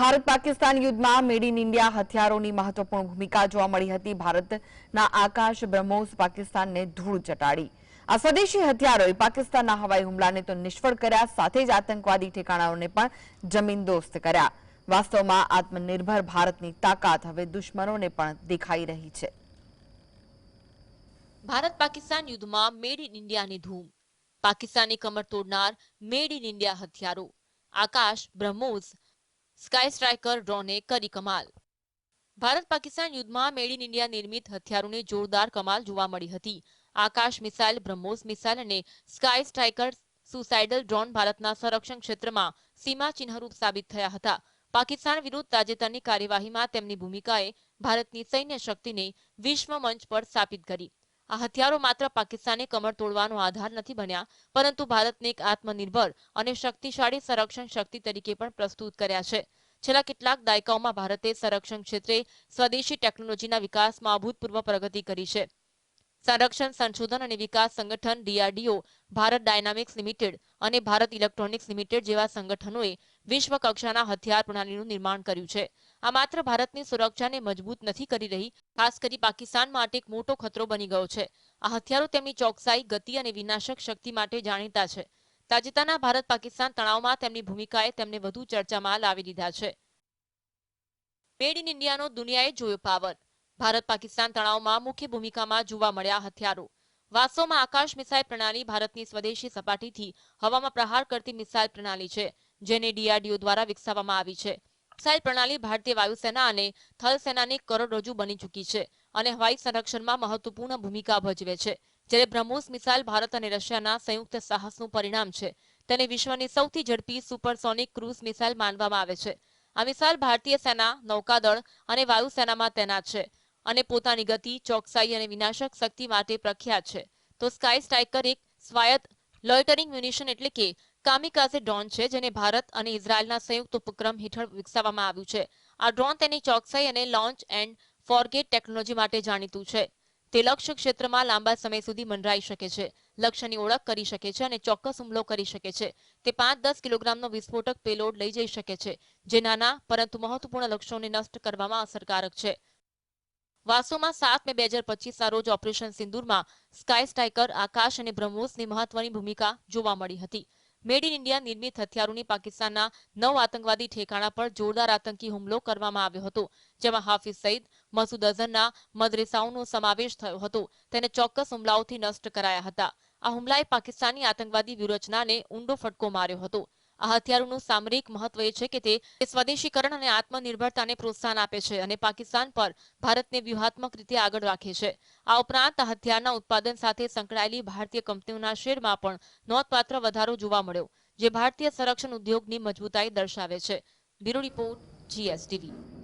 ભારત પાકિસ્તાન યુદ્ધમાં મેડ in India હથિયારોની મહત્વપૂર્ણ ભૂમિકા જોવા મળી હતી. ભારતના આકાશ બ્રહ્મોસ પાકિસ્તાનને ધૂળ ચટાડી. આ સ્વદેશી હથિયારોએ પાકિસ્તાનના હવાઈ હુમલાને તો નિષ્ફળ કર્યા, સાથે જ આતંકવાદી ઠેકાણાઓને પણ જમીનદોસ્ત કર્યા. વાસ્તવમાં આત્મનિર્ભર ભારતની તાકાત હવે દુશ્મનોને પણ દેખાઈ રહી છે. ભારત પાકિસ્તાન યુદ્ધમાં મેડ ઇન ઇન્ડિયાની ધૂમ. પાકિસ્તાની કમર તોડનાર મેડ ઇન ઇન્ડિયા હથિયારો. આકાશ બ્રહ્મોસ સ્કાય સ્ટ્રાઇકર ડ્રોને કરી કમાલ. ભારત પાકિસ્તાન યુદ્ધમાં મેડ ઇન ઇન્ડિયા નિર્મિત હથિયારોની જોરદાર કમાલ જોવા મળી હતી. આકાશ મિસાઇલ, બ્રહ્મોસ મિસાઇલ અને સ્કાય સ્ટ્રાઇકર સુસાઇડલ ડ્રોન ભારતના સંરક્ષણ ક્ષેત્રમાં સીમા ચિહ્નરૂપ સાબિત થયા હતા. પાકિસ્તાન વિરુદ્ધ તાજેતરની કાર્યવાહીમાં તેમની ભૂમિકાએ ભારતની સૈન્ય શક્તિને વિશ્વ મંચ પર સ્થાપિત કરી. આ હથિયારો માત્ર પાકિસ્તાને કમર તોડવાનો આધાર નથી બન્યા, પરંતુ ભારતને એક આત્મનિર્ભર અને શક્તિશાળી સંરક્ષણ શક્તિ તરીકે પણ પ્રસ્તુત કર્યા છે. છેલ્લા કેટલાક દાયકાઓમાં ભારતે સંરક્ષણ ક્ષેત્રે સ્વદેશી ટેકનોલોજીના વિકાસમાં અભૂતપૂર્વ પ્રગતિ કરી છે. સંરક્ષણ, સંશોધન અને વિકાસ સંગઠન ડીઆરડીઓ, ભારત ડાયનામિક્સ લિમિટેડ અને ભારત ઇલેક્ટ્રોનિક્સ લિમિટેડ જેવા સંગઠનોએ વિશ્વ હથિયાર પ્રણાલીનું નિર્માણ કર્યું છે. આ માત્ર ભારતની સુરક્ષાને મજબૂત નથી કરી રહી, ખાસ કરી પાકિસ્તાન માટે એક મોટો ખતરો બની ગયો છે. આ હથિયારો તેમની ચોકસાઈ, ગતિ અને વિનાશક શક્તિ માટે જાણીતા છે. તાજેતરના ભારત પાકિસ્તાન તણાવમાં તેમની ભૂમિકાએ તેમને વધુ ચર્ચામાં લાવી દીધા છે. મેડ ઇન ઇન્ડિયાનો દુનિયાએ જોયો પાવર. ભારત પાકિસ્તાન તણાવમાં મુખ્ય ભૂમિકામાં જોવા મળ્યા હથિયારો. વાસ્તવમાં આકાશ મિસાઇલ પ્રણાલી ભારતની સ્વદેશી સપાટીથી હવામાં પ્રહાર કરતી મિસાઇલ પ્રણાલી છે. જેને ડીઆરડીઓ દ્વારા વિકસાવવામાં આવી છે. મિસાઇલ પ્રણાલી ભારતીય વાયુસેના અને થલ સેનાની કરોડરજ્જુ બની ચૂકી છે અને હવાઈ સંરક્ષણમાં મહત્વપૂર્ણ ભૂમિકા ભજવે છે. જ્યારે બ્રહ્મોસ મિસાઇલ ભારત અને રશિયાના સંયુક્ત સાહસનું પરિણામ છે, તેને વિશ્વની સૌથી ઝડપી સુપરસોનિક ક્રુઝ મિસાઇલ માનવામાં આવે છે. આ મિસાઇલ ભારતીય સેના, નૌકાદળ અને વાયુસેનામાં તૈનાત છે અને પોતાની ગતિ, ચોકસાઈ અને વિનાશક શક્તિ માટે પ્રખ્યાત છે. તો સ્કાય સ્ટ્રાઇકર એક સ્વાયત્ત લોઇટરિંગ મ્યુનિશન એટલે કે કામિકાઝે ડ્રોન છે, જેને ભારત અને ઇઝરાયલના સંયુક્ત ઉપક્રમ હેઠળ વિકસાવવામાં આવ્યું છે. આ ડ્રોન તેની ચોકસાઈ અને લોન્ચ એન્ડ ફોરગેટ ટેકનોલોજી માટે જાણીતું છે. તે લક્ષ્ય ક્ષેત્રમાં લાંબા સમય સુધી મંડરાઈ શકે છે, લક્ષ્યની ઓળખ કરી શકે છે અને ચોક્કસ હુમલો કરી શકે છે. તે પાંચ દસ કિલોગ્રામનો વિસ્ફોટક પેલોડ લઈ જઈ શકે છે, જે નાના, પરંતુ મહત્વપૂર્ણ લક્ષ્યોને નષ્ટ કરવામાં અસરકારક છે. વાસોમાં સાત મે બે હજાર પચીસના રોજ ઓપરેશન સિંદુરમાં સ્કાય સ્ટાઇકર આકાશ અને બ્રહ્મોસની મહત્વની ભૂમિકા જોવા મળી હતી. મેડ ઇન ઇન્ડિયા નિર્મિત હથિયારોની પાકિસ્તાનના નવ આતંકવાદી ઠેકાણા પર જોરદાર આતંકી હુમલો કરવામાં આવ્યો હતો, જેમાં હાફિઝ સઈદ, મસૂદ અઝહરના મદરેસાઓનો સમાવેશ થયો હતો. તેને ચોક્કસ હુમલાઓથી નષ્ટ કરાયા હતા. આ હુમલાએ પાકિસ્તાની આતંકવાદી વ્યૂહરચનાને ઊંડો ફટકો માર્યો હતો. આ હથિયારોનું સામરિક મહત્વ એ છે કે તે સ્વદેશીકરણ અને આત્મનિર્ભરતાને પ્રોત્સાહન આપે છે અને પાકિસ્તાન પર ભારતને વ્યૂહાત્મક રીતે આગળ રાખે છે. આ ઉપરાંત આ હથિયારના ઉત્પાદન સાથે સંકળાયેલી ભારતીય કંપનીઓના શેરમાં પણ નોંધપાત્ર વધારો જોવા મળ્યો, જે ભારતીય સંરક્ષણ ઉદ્યોગની મજબૂતાઈ દર્શાવે છે. Bureau report GSTV